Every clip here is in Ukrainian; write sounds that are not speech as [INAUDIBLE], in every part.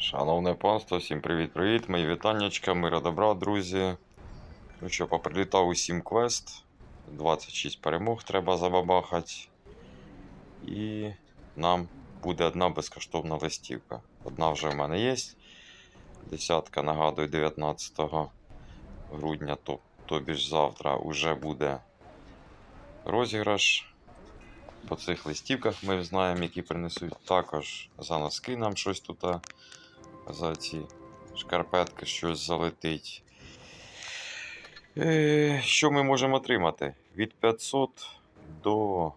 Шановне панство, всім привіт-привіт, мої вітаннячка, мира добра, друзі. Ну що, поприлітав усім квест. 26 перемог треба забабахати. І нам буде одна безкоштовна листівка. Одна вже в мене є. Десятка, нагадую, 19 грудня, то, тобі ж завтра вже буде розіграш. По цих листівках ми знаємо, які принесуть. Також за носки нам щось тут а, за ці шкарпетки щось залетить. Е, Що ми можемо отримати? Від 500 до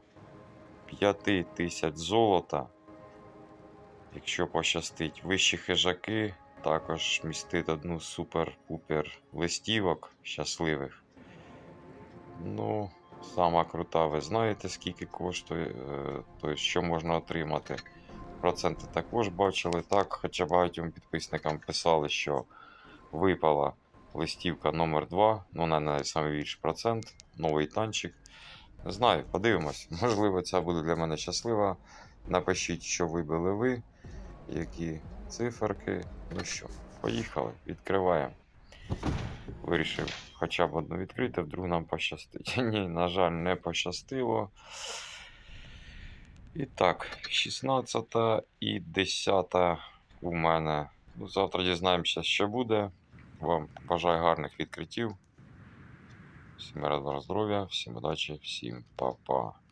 5000 золота. Якщо пощастить, вищі хижаки також містить одну супер-пупер листівок щасливих. Ну, сама крута, ви знаєте, скільки коштує, е, тобто, що можна отримати. Проценти також бачили. Так, хоча багатьом підписникам писали, що випала листівка номер 2 ну не найбільший процент, новий танчик. Не знаю, подивимось. [LAUGHS] Можливо, ця буде для мене щаслива. Напишіть, що вибили ви, які циферки. Ну що, поїхали, відкриваємо. Вирішив хоча б одну відкрити, вдруг нам пощастить. [LAUGHS] Ні, на жаль, не пощастило. І так, 16 і 10 у мене. Ну, завтра дізнаємося, що буде. Вам бажаю гарних відкриттів. Всім радого здоров'я, всім удачі, всім па-па.